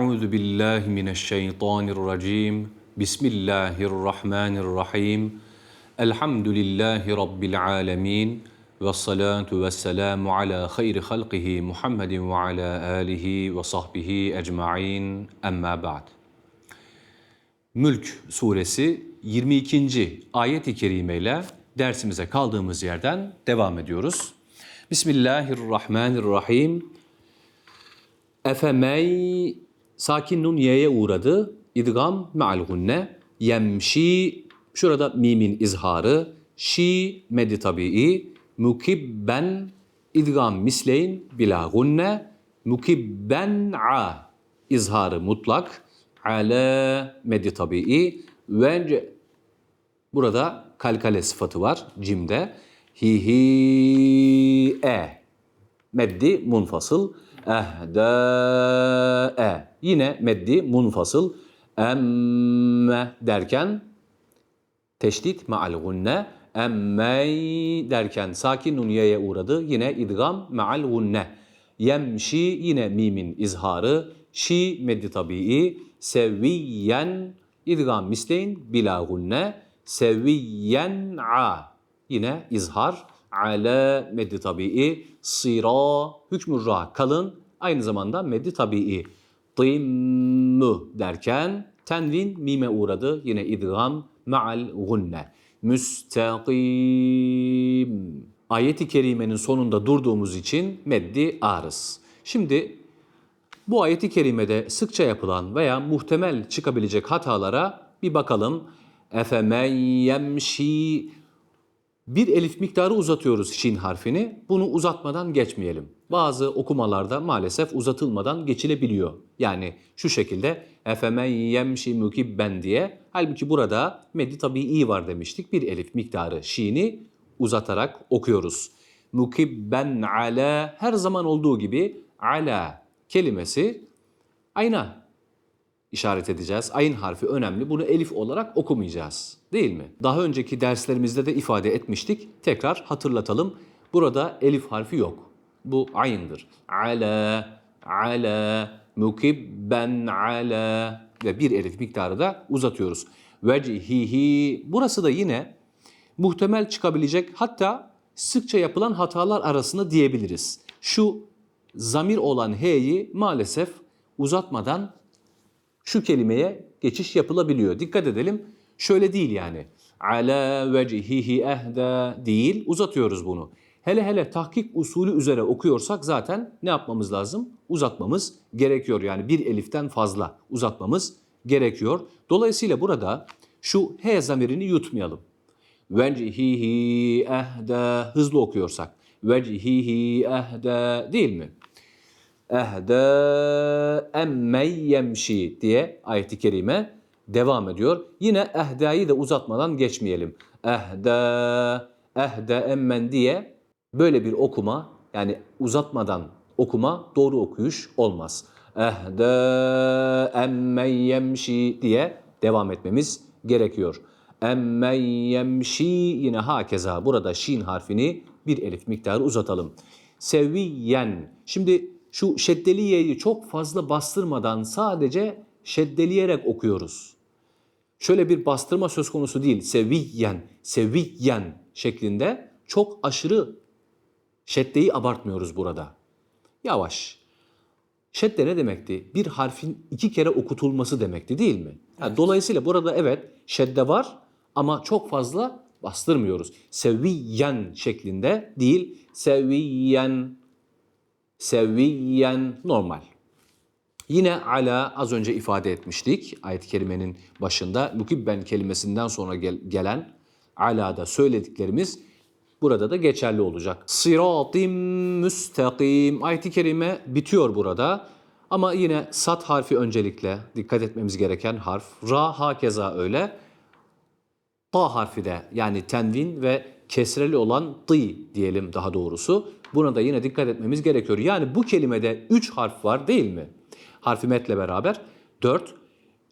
أعوذ بالله من الشيطان الرجيم بسم الله الرحمن الرحيم الحمد لله رب العالمين والصلاة والسلام على خير خلقه محمد وعلى آله وصحبه أجمعين أما بعد Mülk suresi 22. ayet-i kerime ile dersimize kaldığımız yerden devam ediyoruz. Bismillahirrahmanirrahim. Efemey sakin nun y'ye uğradı. İdgam me'al gunne. Yemşi şurada mimin izharı. Şi meddi tabii. Mukibben idgam misleyn bila gunne. Mukibben a izharı mutlak. Ala meddi tabii. Ve burada kalkale sıfatı var cimde. Hi hi e meddi munfasıl. Ehdae. Yine meddi munfasıl. Emme derken teşdit ma'al gunne. Emmey derken sakin nun yeye uğradı. Yine idgam ma'al gunne. Yemşi yine mimin izharı. Şi meddi tabii. Sevviyen idgam misleyin bila gunne. Sevviyen a. Yine izhar ala meddi tabii sira hükmü ra kalın aynı zamanda meddi tabii timmu derken tenvin mime uğradı yine idgam ma'al gunne müstakim ayeti kerimenin sonunda durduğumuz için meddi arız. Şimdi bu ayeti kerimede sıkça yapılan veya muhtemel çıkabilecek hatalara bir bakalım. Efemen yemşi bir elif miktarı uzatıyoruz şin harfini. Bunu uzatmadan geçmeyelim. Bazı okumalarda maalesef uzatılmadan geçilebiliyor. Yani şu şekilde efemen yemşi mukibben diye. Halbuki burada meddi tabii var demiştik. Bir elif miktarı şini uzatarak okuyoruz. Mukibben ala her zaman olduğu gibi ala kelimesi ayna işaret edeceğiz. Ayın harfi önemli. Bunu elif olarak okumayacağız. Değil mi? Daha önceki derslerimizde de ifade etmiştik. Tekrar hatırlatalım. Burada elif harfi yok. Bu ayındır. Ala, ala, mukibben ala ve bir elif miktarı da uzatıyoruz. Vecihihi. Burası da yine muhtemel çıkabilecek hatta sıkça yapılan hatalar arasında diyebiliriz. Şu zamir olan h'yi maalesef uzatmadan şu kelimeye geçiş yapılabiliyor. Dikkat edelim. Şöyle değil yani. Ala vecihihi ehda değil. Uzatıyoruz bunu. Hele hele tahkik usulü üzere okuyorsak zaten ne yapmamız lazım? Uzatmamız gerekiyor. Yani bir eliften fazla uzatmamız gerekiyor. Dolayısıyla burada şu he zamirini yutmayalım. Vecihihi ehda hızlı okuyorsak. Vecihihi ehda değil mi? Ehda emmey yemşi diye ayeti kerime devam ediyor. Yine ehdayı da uzatmadan geçmeyelim. Ehda, ehda emmen diye böyle bir okuma yani uzatmadan okuma doğru okuyuş olmaz. Ehda emmen yemşi diye devam etmemiz gerekiyor. Emmen yemşi yine hakeza burada şin harfini bir elif miktarı uzatalım. Seviyen. Şimdi şu şeddeli y'yi çok fazla bastırmadan sadece şeddeleyerek okuyoruz. Şöyle bir bastırma söz konusu değil. Seviyen, seviyen şeklinde çok aşırı şeddeyi abartmıyoruz burada. Yavaş. Şedde ne demekti? Bir harfin iki kere okutulması demekti değil mi? Yani dolayısıyla burada evet şedde var ama çok fazla bastırmıyoruz. Seviyen şeklinde değil. Seviyen seviyen normal. Yine ala az önce ifade etmiştik ayet-i kerimenin başında mukibben kelimesinden sonra gel, gelen alada söylediklerimiz burada da geçerli olacak. Sıratim müstakim. Ayet-i kerime bitiyor burada. Ama yine sat harfi öncelikle dikkat etmemiz gereken harf. Ra hakeza öyle. Ta harfi de yani tenvin ve kesreli olan dı diyelim daha doğrusu. Buna da yine dikkat etmemiz gerekiyor. Yani bu kelimede 3 harf var değil mi? Harfi metle beraber 4.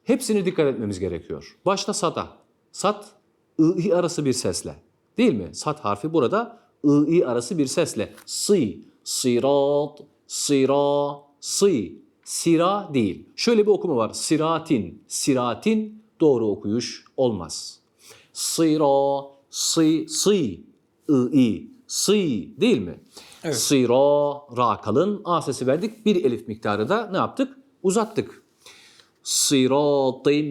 Hepsini dikkat etmemiz gerekiyor. Başta sata. Sat ı arası bir sesle. Değil mi? Sat harfi burada ı arası bir sesle. Sı, sirat, sıra, sı. Sira değil. Şöyle bir okuma var. Siratin, siratin doğru okuyuş olmaz. Sıra, sı, sı, ı, i, sı değil mi? Evet. Sıra, ra kalın, a sesi verdik. Bir elif miktarı da ne yaptık? Uzattık. Sıratim.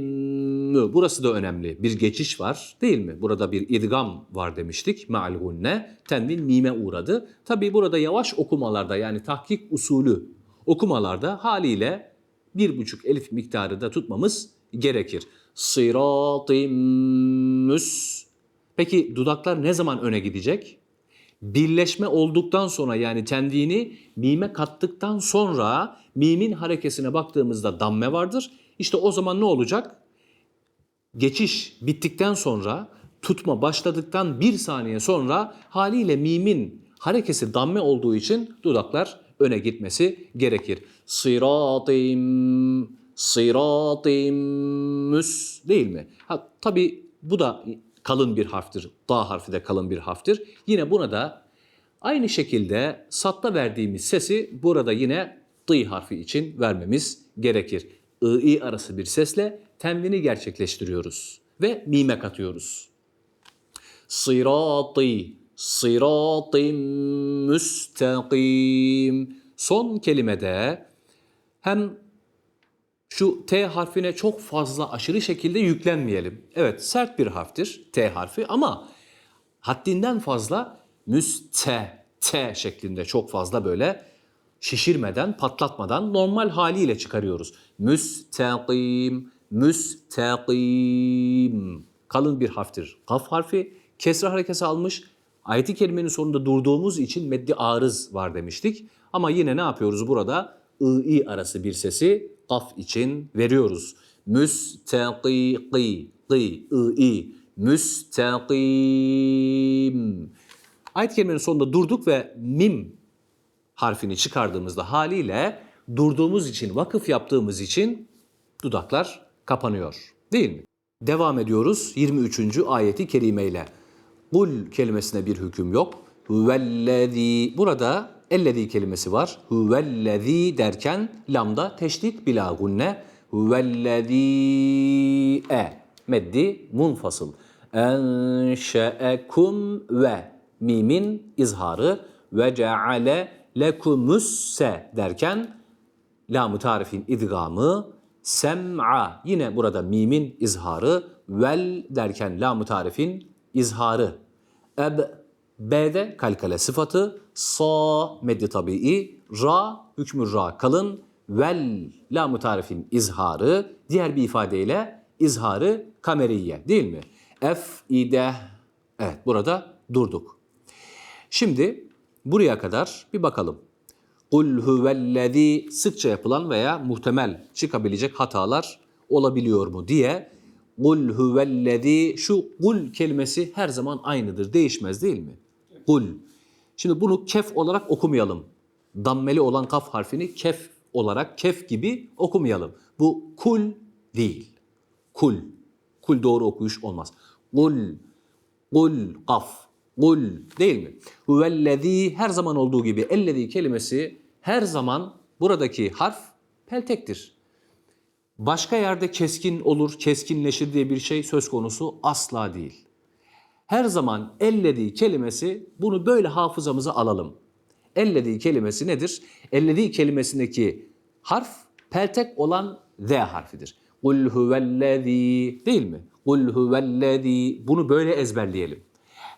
Burası da önemli. Bir geçiş var değil mi? Burada bir idgam var demiştik. Ma'al gunne. Tenvin mime uğradı. Tabi burada yavaş okumalarda yani tahkik usulü okumalarda haliyle bir buçuk elif miktarı da tutmamız gerekir. Sıratim müs. Peki dudaklar ne zaman öne gidecek? birleşme olduktan sonra yani tenvini mime kattıktan sonra mimin harekesine baktığımızda damme vardır. İşte o zaman ne olacak? Geçiş bittikten sonra tutma başladıktan bir saniye sonra haliyle mimin harekesi damme olduğu için dudaklar öne gitmesi gerekir. Sıratim, sıratim müs değil mi? Ha, tabii bu da kalın bir harftir. Da harfi de kalın bir harftir. Yine buna da aynı şekilde satta verdiğimiz sesi burada yine dı harfi için vermemiz gerekir. I, i arası bir sesle tenvini gerçekleştiriyoruz ve mime katıyoruz. Sıratı, sıratım müstakim. Son kelimede hem şu T harfine çok fazla aşırı şekilde yüklenmeyelim. Evet sert bir harftir T harfi ama haddinden fazla müste, T şeklinde çok fazla böyle şişirmeden, patlatmadan normal haliyle çıkarıyoruz. Müstakim, müstakim. Kalın bir harftir. Kaf harfi kesre harekesi almış. Ayeti kerimenin sonunda durduğumuz için meddi arız var demiştik. Ama yine ne yapıyoruz burada? I, arası bir sesi kaf için veriyoruz. Müstakî, qî, qî, i, müstakim. Ayet kelimenin sonunda durduk ve mim harfini çıkardığımızda haliyle durduğumuz için, vakıf yaptığımız için dudaklar kapanıyor. Değil mi? Devam ediyoruz 23. ayeti kerimeyle. Kul kelimesine bir hüküm yok. Huvellezî. Burada ellezî kelimesi var. Huvellezî derken lamda teşdit bila gunne. Huvellezî e. Meddi munfasıl. Enşe'ekum ve mimin izharı ve ceale lekumusse derken lam-ı tarifin idgamı sem'a yine burada mimin izharı vel derken lam-ı tarifin izharı eb b'de kalkale sıfatı sa meddi tabii ra hükmü ra kalın vel lam-ı tarifin izharı diğer bir ifadeyle izharı kameriye değil mi? F ide evet burada durduk. Şimdi buraya kadar bir bakalım. Kul huvellezî sıkça yapılan veya muhtemel çıkabilecek hatalar olabiliyor mu diye Kul huvellezî şu kul kelimesi her zaman aynıdır, değişmez değil mi? Kul. Şimdi bunu kef olarak okumayalım. Dammeli olan kaf harfini kef olarak kef gibi okumayalım. Bu kul değil. Kul. Kul doğru okuyuş olmaz. Kul. Kul kaf. Kul değil mi? Huvellezî her zaman olduğu gibi ellezî kelimesi her zaman buradaki harf peltektir. Başka yerde keskin olur, keskinleşir diye bir şey söz konusu asla değil. Her zaman ellediği kelimesi bunu böyle hafızamıza alalım. Ellediği kelimesi nedir? Ellediği kelimesindeki harf peltek olan Z harfidir. Kul huvellezî değil mi? Kul huvellezî bunu böyle ezberleyelim.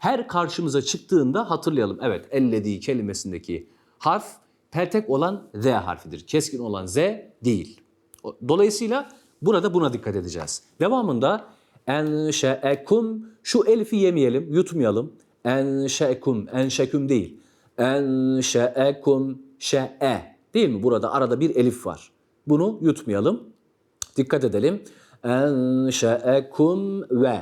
Her karşımıza çıktığında hatırlayalım. Evet ellediği kelimesindeki harf peltek olan Z harfidir. Keskin olan Z değil. Dolayısıyla burada buna dikkat edeceğiz. Devamında enşeekum şu elifi yemeyelim, yutmayalım. Enşe'ekum. Enşeküm değil. Enşe'ekum şe'e. Değil mi? Burada arada bir elif var. Bunu yutmayalım. Dikkat edelim. Enşe'ekum ve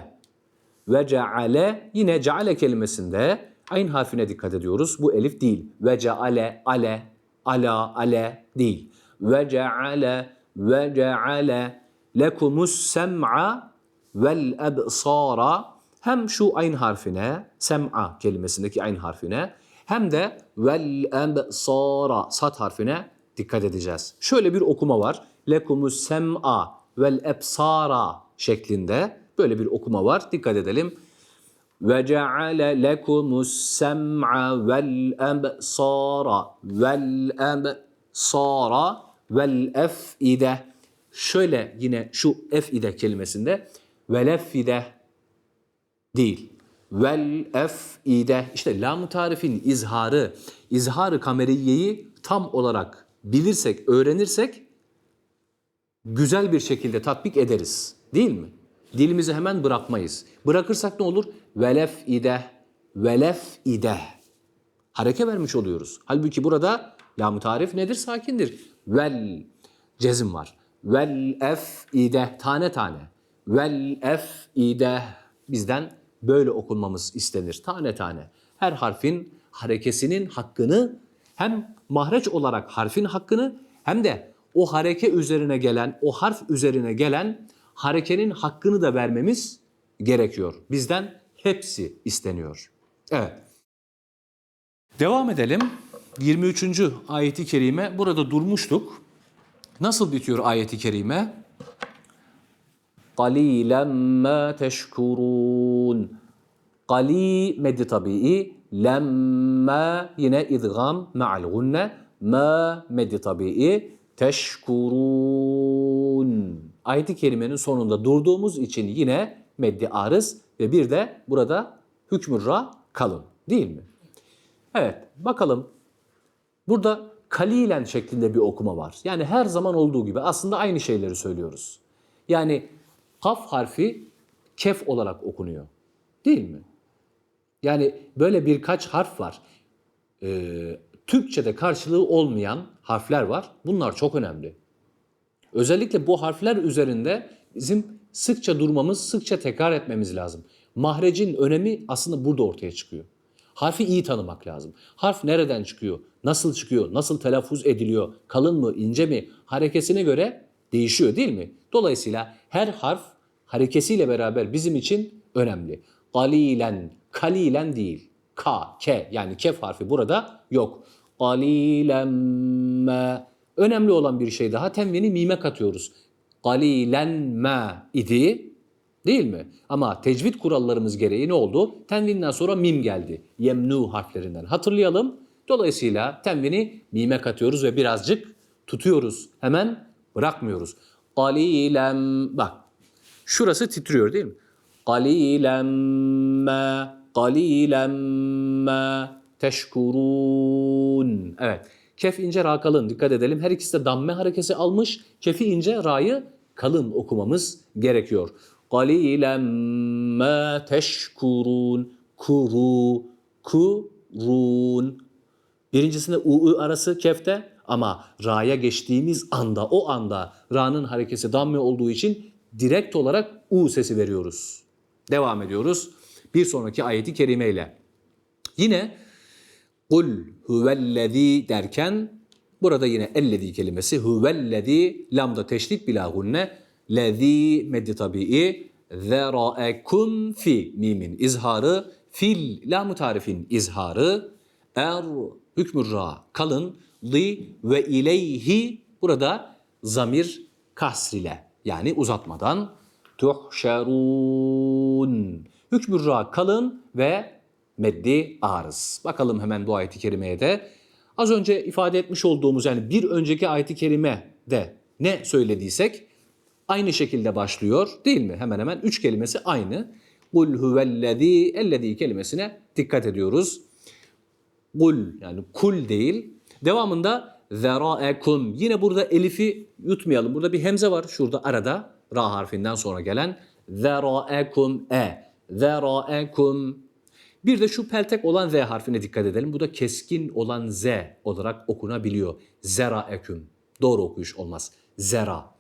ve ceale yine ceale kelimesinde ayn harfine dikkat ediyoruz. Bu elif değil. Ve ceale ale ala ale değil. Ve ceale ve ceale lekumus sem'a vel ebsara hem şu ayn harfine sem'a kelimesindeki ayn harfine hem de vel ebsara sat harfine dikkat edeceğiz. Şöyle bir okuma var. Lekumus sem'a vel ebsara şeklinde böyle bir okuma var. Dikkat edelim. Ve ceale lekumus sem'a vel ebsara vel ebsara vel efide. Şöyle yine şu efide kelimesinde vel efide değil. Vel efide. İşte lam tarifin izharı, izharı kameriyeyi tam olarak bilirsek, öğrenirsek güzel bir şekilde tatbik ederiz. Değil mi? Dilimizi hemen bırakmayız. Bırakırsak ne olur? Velef ide, velef ide. Hareke vermiş oluyoruz. Halbuki burada lam tarif nedir? Sakindir. Vel, cezim var. Vel ef ide, tane tane. Vel ef ide. Bizden böyle okunmamız istenir. Tane tane. Her harfin harekesinin hakkını hem mahreç olarak harfin hakkını hem de o hareke üzerine gelen, o harf üzerine gelen harekenin hakkını da vermemiz gerekiyor. Bizden hepsi isteniyor. Evet. Devam edelim. 23. ayeti kerime. Burada durmuştuk. Nasıl bitiyor ayeti kerime? قَلِيلًا مَا تَشْكُرُونَ Kali meddi tabii. Lemma yine idgam ma'al gunne. Ma meddi tabii. Teşkurun. Ayet-i kerimenin sonunda durduğumuz için yine meddi arız ve bir de burada hükmü ra kalın değil mi? Evet bakalım. Burada kalilen şeklinde bir okuma var. Yani her zaman olduğu gibi aslında aynı şeyleri söylüyoruz. Yani kaf harfi kef olarak okunuyor. Değil mi? Yani böyle birkaç harf var. Ee, Türkçe'de karşılığı olmayan harfler var. Bunlar çok önemli. Özellikle bu harfler üzerinde bizim sıkça durmamız, sıkça tekrar etmemiz lazım. Mahrecin önemi aslında burada ortaya çıkıyor. Harfi iyi tanımak lazım. Harf nereden çıkıyor? Nasıl çıkıyor? Nasıl telaffuz ediliyor? Kalın mı, ince mi? Harekesine göre değişiyor değil mi? Dolayısıyla her harf harekesiyle beraber bizim için önemli. Kalilen, kalilen değil. Ka, ke yani kef harfi burada yok. Kalilen me. Önemli olan bir şey daha tenvini mime katıyoruz. Kalilen me idi değil mi? Ama tecvid kurallarımız gereği ne oldu? Tenvinden sonra mim geldi. Yemnu harflerinden. Hatırlayalım. Dolayısıyla tenvini mime katıyoruz ve birazcık tutuyoruz. Hemen bırakmıyoruz. Galilem bak şurası titriyor değil mi? Galilemme galilemme teşkurun. Evet. Kef ince ra kalın dikkat edelim. Her ikisi de damme harekesi almış. Kefi ince ra'yı kalın okumamız gerekiyor. Galilemme teşkurun kuru kurun. Birincisinde u, u arası kefte ama ra'ya geçtiğimiz anda o anda ra'nın harekesi damme olduğu için direkt olarak u sesi veriyoruz. Devam ediyoruz bir sonraki ayeti kerimeyle. Yine kul huvellezî derken burada yine ellezî kelimesi huvellezî lamda teşdit bila gunne lezî meddi tabii zerâekum fi mimin izharı fil lamu tarifin izharı er hükmü ra kalın li ve ileyhi burada zamir kasrile yani uzatmadan tuhşerun. Hükmü kalın ve meddi arız. Bakalım hemen bu ayeti kerimeye de. Az önce ifade etmiş olduğumuz yani bir önceki ayeti kerime de ne söylediysek aynı şekilde başlıyor değil mi? Hemen hemen üç kelimesi aynı. Kul huvellezî ellezî kelimesine dikkat ediyoruz. Kul yani kul değil. Devamında zerâekum. Yine burada elifi yutmayalım. Burada bir hemze var şurada arada. Ra harfinden sonra gelen zerâekum e. Zerâekum. Bir de şu peltek olan Z harfine dikkat edelim. Bu da keskin olan Z olarak okunabiliyor. Zeraeküm. Doğru okuyuş olmaz. Zera.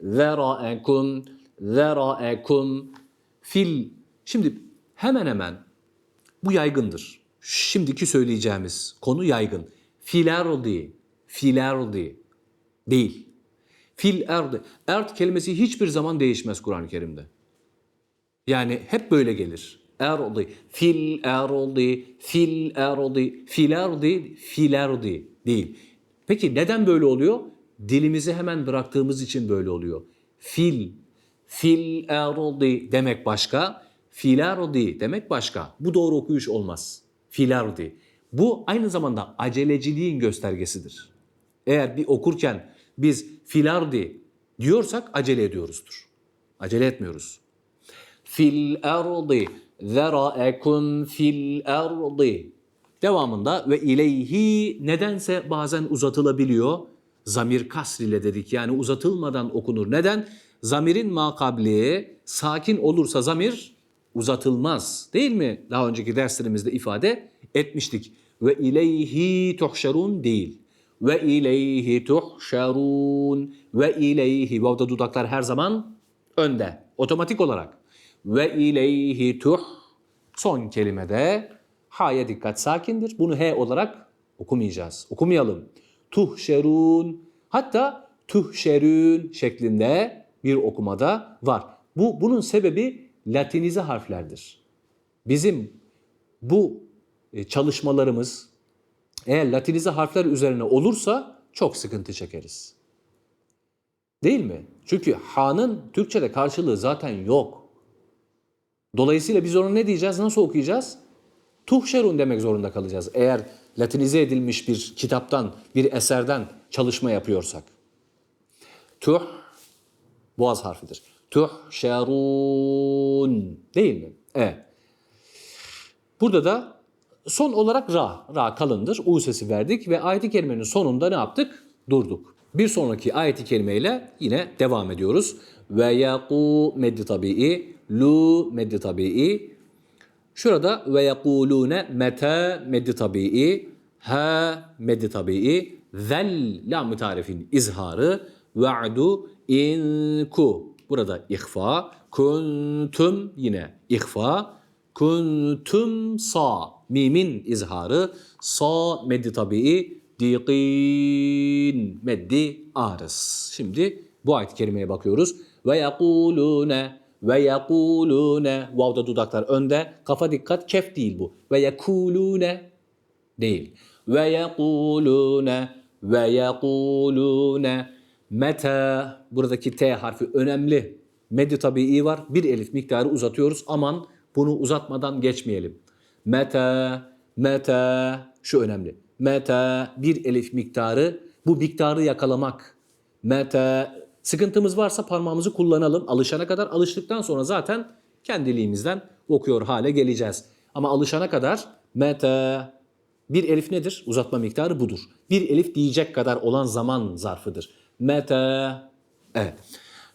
Zeraeküm. Zeraeküm. Fil. Şimdi hemen hemen bu yaygındır. Şimdiki söyleyeceğimiz konu yaygın. Filerdi. Filerdi. Değil. Fil erdi. Erd kelimesi hiçbir zaman değişmez Kur'an-ı Kerim'de. Yani hep böyle gelir. Erdi, fil erdi, fil erdi, filerdi, filerdi değil. Peki neden böyle oluyor? Dilimizi hemen bıraktığımız için böyle oluyor. Fil, fil erdi demek başka, filerdi demek başka. Bu doğru okuyuş olmaz. Filerdi. Bu aynı zamanda aceleciliğin göstergesidir. Eğer bir okurken biz filardi diyorsak acele ediyoruzdur. Acele etmiyoruz. Fil erdi zera'ekum fil erdi. Devamında ve ileyhi nedense bazen uzatılabiliyor. Zamir kasr ile dedik yani uzatılmadan okunur. Neden? Zamirin makabli sakin olursa zamir uzatılmaz. Değil mi? Daha önceki derslerimizde ifade etmiştik. Ve ileyhi tuhşerun değil. Ve ileyhi tuhşerun. Ve ileyhi. Vavda dudaklar her zaman önde. Otomatik olarak. Ve ileyhi tuh. Son kelimede ha'ya dikkat sakindir. Bunu he olarak okumayacağız. Okumayalım. Tuhşerun. Hatta tuhşerün şeklinde bir okumada var. Bu bunun sebebi latinize harflerdir. Bizim bu çalışmalarımız eğer latinize harfler üzerine olursa çok sıkıntı çekeriz. Değil mi? Çünkü ha'nın Türkçe'de karşılığı zaten yok. Dolayısıyla biz onu ne diyeceğiz? Nasıl okuyacağız? Tuhşerun demek zorunda kalacağız. Eğer latinize edilmiş bir kitaptan, bir eserden çalışma yapıyorsak. Tuh, boğaz harfidir. Tuhşerun değil mi? Evet. Burada da son olarak ra, ra kalındır. U sesi verdik ve ayet-i kerimenin sonunda ne yaptık? Durduk. Bir sonraki ayet-i kerimeyle yine devam ediyoruz. Ve yaku meddi tabii, lu meddi tabii. Şurada ve yakulune meta meddi tabii, ha meddi tabii, zel lam tarifin izharı, va'du inku. Burada ihfa, kuntum yine ihfa, kuntum sa mimin izharı, sa meddi tabii, diqin meddi arız. Şimdi bu ayet-i kerimeye bakıyoruz. Ve yekulune ve yekulune vavda dudaklar önde. Kafa dikkat kef değil bu. Ve yekulune değil. Ve yekulune ve yekulune meta buradaki T harfi önemli. Meddi tabii var. Bir elif miktarı uzatıyoruz. Aman bunu uzatmadan geçmeyelim. Meta, meta şu önemli. Meta bir elif miktarı bu miktarı yakalamak. Meta sıkıntımız varsa parmağımızı kullanalım. Alışana kadar alıştıktan sonra zaten kendiliğimizden okuyor hale geleceğiz. Ama alışana kadar meta bir elif nedir? Uzatma miktarı budur. Bir elif diyecek kadar olan zaman zarfıdır. Meta evet.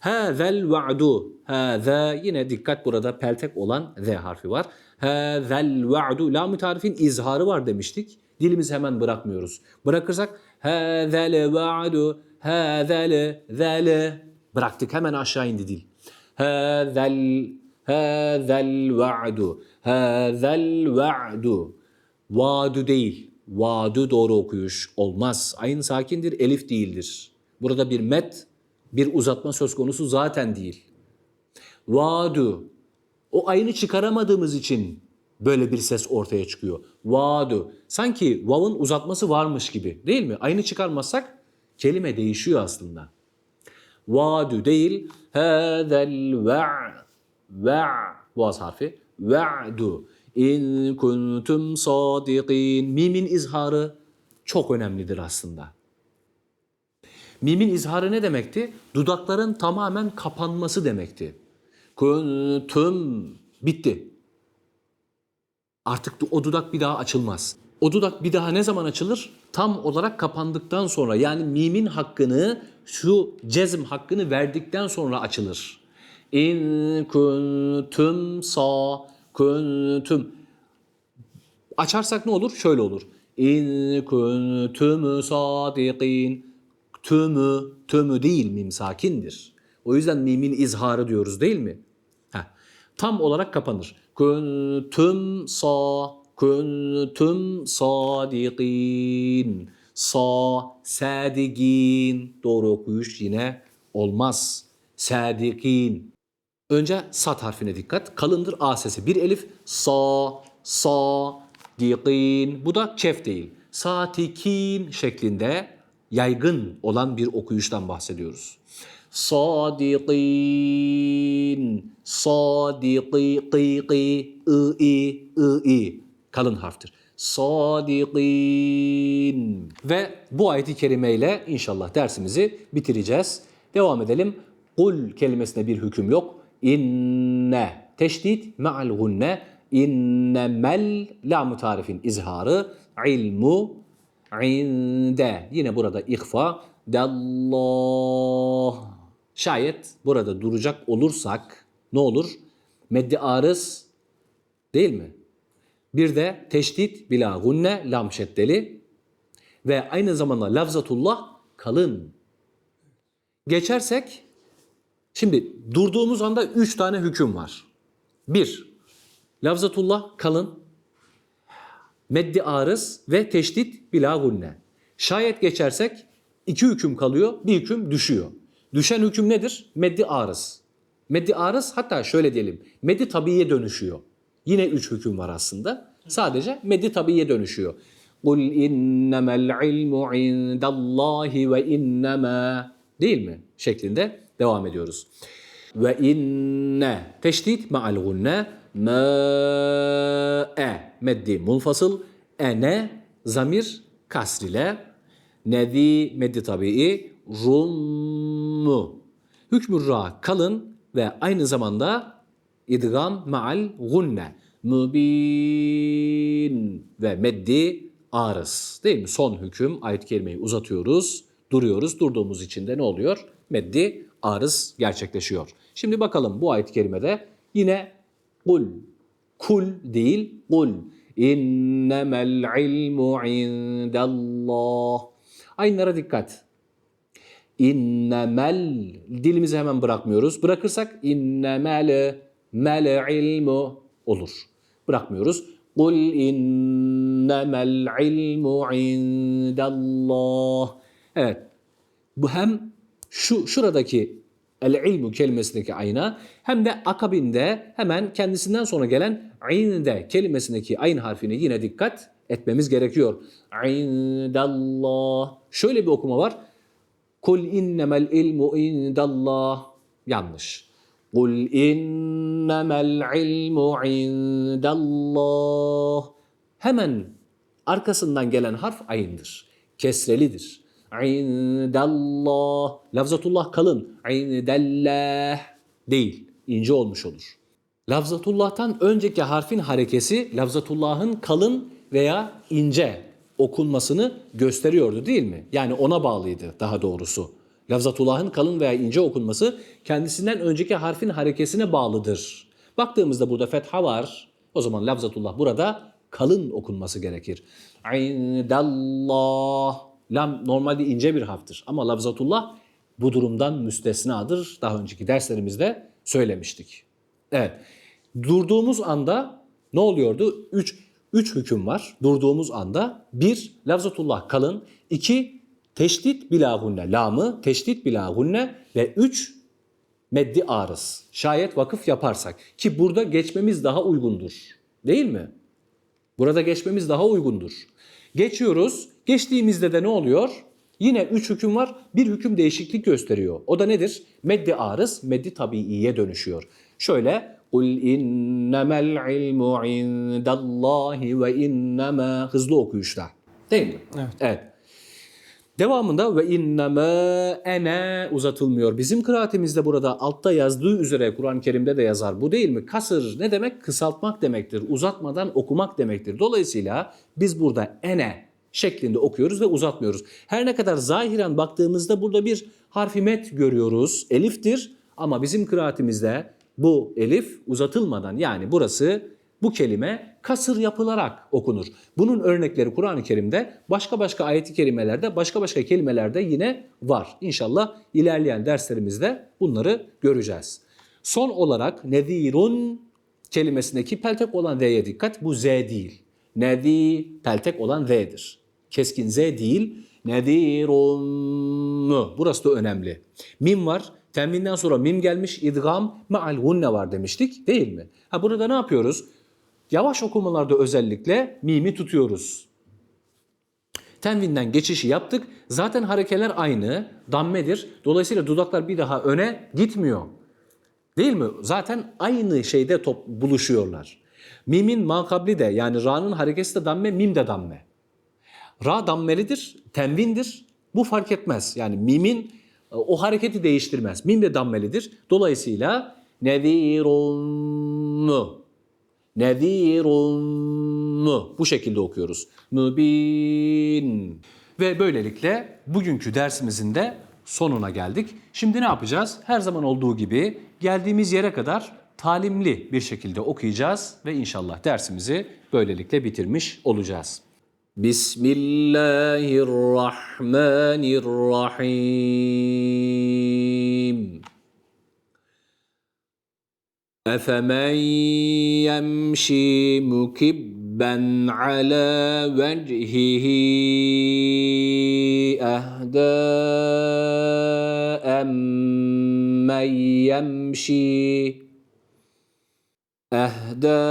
Hazel va'du. Haza yine dikkat burada peltek olan Z harfi var. Hazel va'du. Lam-ı tarifin izharı var demiştik. Dilimizi hemen bırakmıyoruz. Bırakırsak hazel va'du. Hazel zale. Bıraktık hemen aşağı indi dil. Hazel hazel va'du. Hazel va'du. Vadu değil. Vadu doğru okuyuş olmaz. Ayın sakindir, elif değildir. Burada bir met, bir uzatma söz konusu zaten değil. Vadu. O ayını çıkaramadığımız için böyle bir ses ortaya çıkıyor. Vadu. Sanki vav'ın uzatması varmış gibi değil mi? Ayını çıkarmazsak kelime değişiyor aslında. Vadu değil. Hâzel ve' ve' boğaz harfi. Ve'du. İn kuntum sadiqin. Mimin izharı çok önemlidir aslında. Mimin izharı ne demekti? Dudakların tamamen kapanması demekti. Kuntum bitti. Artık o dudak bir daha açılmaz. O dudak bir daha ne zaman açılır? Tam olarak kapandıktan sonra yani mimin hakkını şu cezm hakkını verdikten sonra açılır. İn kuntum sa kuntum açarsak ne olur? Şöyle olur. İn kuntum sadikin. Tümü, tümü değil mim sakindir. O yüzden mimin izharı diyoruz değil mi? Tam olarak kapanır. Kuntum sa, kuntum sadikin. Sa, sadigin. Doğru okuyuş yine olmaz. Sadikin. Önce sat harfine dikkat. Kalındır A sesi. Bir elif sa, sa, dikin. Bu da kef değil. Satikin şeklinde yaygın olan bir okuyuştan bahsediyoruz. Sadikin, sadiki, qi, qi, ı, i, ı, i. Kalın harftir. Sadikin. Ve bu ayeti kerimeyle inşallah dersimizi bitireceğiz. Devam edelim. Kul kelimesine bir hüküm yok. İnne teşdit me'al gunne innemel lam tarifin izharı ilmu inde yine burada ihfa dallah şayet burada duracak olursak ne olur? Meddi arız değil mi? Bir de teşdit bila gunne lam şeddeli ve aynı zamanda lafzatullah kalın. Geçersek Şimdi durduğumuz anda üç tane hüküm var. Bir, lafzatullah kalın, meddi arız ve teşdit bila gunne. Şayet geçersek iki hüküm kalıyor, bir hüküm düşüyor. Düşen hüküm nedir? Meddi arız. Meddi arız hatta şöyle diyelim, meddi tabiye dönüşüyor. Yine üç hüküm var aslında. Sadece meddi tabiye dönüşüyor. Kul innemel ilmu indallahi ve innema değil mi? Şeklinde devam ediyoruz. Ve inne teşdit ma'al gunne ma'e meddi munfasıl ene zamir kasrile nedi meddi tabii rummu hükmü ra kalın ve aynı zamanda idgam ma'al gunne mübin ve meddi arız değil mi? Son hüküm ayet-i uzatıyoruz, duruyoruz. Durduğumuz için de ne oluyor? Meddi arız gerçekleşiyor. Şimdi bakalım bu ayet-i yine kul, kul değil kul. İnnemel ilmu indallah. Aynılara dikkat. İnnemel dilimizi hemen bırakmıyoruz. Bırakırsak innemel mel ilmu olur. Bırakmıyoruz. Kul innemel ilmu indallah. Evet. Bu hem şu şuradaki el ilmu kelimesindeki ayna hem de akabinde hemen kendisinden sonra gelen inde kelimesindeki ayn harfine yine dikkat etmemiz gerekiyor. İndallah. Şöyle bir okuma var. Kul innemel ilmu indallah. Yanlış. Kul innemel ilmu indallah. Hemen arkasından gelen harf ayındır. Kesrelidir. İndallah. Lafzatullah kalın. İndellah değil. ince olmuş olur. Lafzatullah'tan önceki harfin harekesi lafzatullah'ın kalın veya ince okunmasını gösteriyordu değil mi? Yani ona bağlıydı daha doğrusu. Lafzatullah'ın kalın veya ince okunması kendisinden önceki harfin harekesine bağlıdır. Baktığımızda burada fetha var. O zaman lafzatullah burada kalın okunması gerekir. İndallah. Lam normalde ince bir harftir ama lafzatullah bu durumdan müstesnadır. Daha önceki derslerimizde söylemiştik. Evet. Durduğumuz anda ne oluyordu? Üç, üç hüküm var. Durduğumuz anda bir, lafzatullah kalın. iki teşdit bila gunne, lamı, teşdit bila gunne ve üç, meddi arız. Şayet vakıf yaparsak. Ki burada geçmemiz daha uygundur. Değil mi? Burada geçmemiz daha uygundur. Geçiyoruz. Geçtiğimizde de ne oluyor? Yine üç hüküm var. Bir hüküm değişiklik gösteriyor. O da nedir? Meddi arız, meddi tabiiye dönüşüyor. Şöyle Kul innemel ilmu indallahi ve innema hızlı okuyuşta. Değil mi? Evet. Evet. Devamında ve inneme ene uzatılmıyor. Bizim kıraatimizde burada altta yazdığı üzere Kur'an-ı Kerim'de de yazar. Bu değil mi? Kasır ne demek? Kısaltmak demektir. Uzatmadan okumak demektir. Dolayısıyla biz burada ene şeklinde okuyoruz ve uzatmıyoruz. Her ne kadar zahiren baktığımızda burada bir harfi met görüyoruz. Eliftir ama bizim kıraatimizde bu elif uzatılmadan yani burası bu kelime kasır yapılarak okunur. Bunun örnekleri Kur'an-ı Kerim'de başka başka ayet-i kerimelerde başka başka kelimelerde yine var. İnşallah ilerleyen derslerimizde bunları göreceğiz. Son olarak nedirun kelimesindeki peltek olan Z'ye dikkat. Bu Z değil. Nedi peltek olan Z'dir. Keskin Z değil. Nedirun. Burası da önemli. Mim var. Tenvinden sonra mim gelmiş. İdgam me'al gunne var demiştik değil mi? Ha burada ne yapıyoruz? Yavaş okumalarda özellikle mimi tutuyoruz. Tenvinden geçişi yaptık. Zaten harekeler aynı. Dammedir. Dolayısıyla dudaklar bir daha öne gitmiyor. Değil mi? Zaten aynı şeyde top buluşuyorlar. Mimin makabli de yani ra'nın harekesi de damme, mim de damme. Ra dammelidir, tenvindir. Bu fark etmez. Yani mimin o hareketi değiştirmez. Mim de dammelidir. Dolayısıyla nevirun Nevirun bu şekilde okuyoruz. Mübin. Ve böylelikle bugünkü dersimizin de sonuna geldik. Şimdi ne yapacağız? Her zaman olduğu gibi geldiğimiz yere kadar talimli bir şekilde okuyacağız ve inşallah dersimizi böylelikle bitirmiş olacağız. Bismillahirrahmanirrahim. أفمن يمشي مكبا على وجهه أهدى أمن يمشي أهدى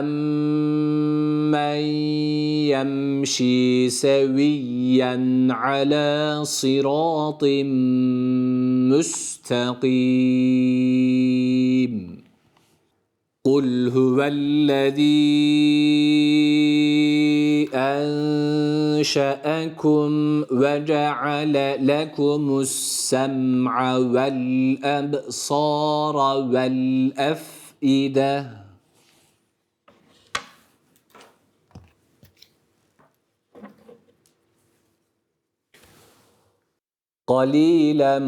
أمن يمشي سويا على صراط مستقيم. قل هو الذي أنشأكم وجعل لكم السمع والأبصار والأفئدة. قليلا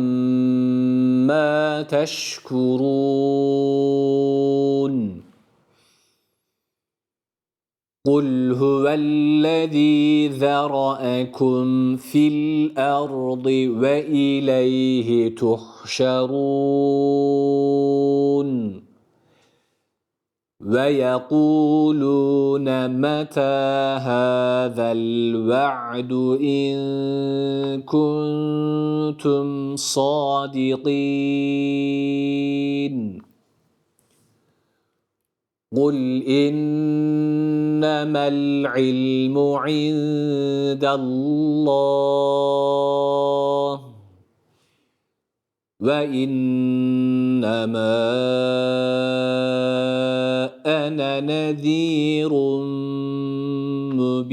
ما تشكرون قل هو الذي ذرأكم في الأرض وإليه تحشرون ويقولون متى هذا الوعد إن كنتم صادقين؟ قل إنما العلم عند الله. وإنما أنا نذير مبين.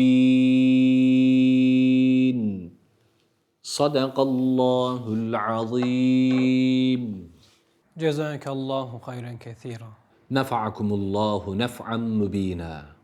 صدق الله العظيم. جزاك الله خيرا كثيرا. نفعكم الله نفعا مبينا.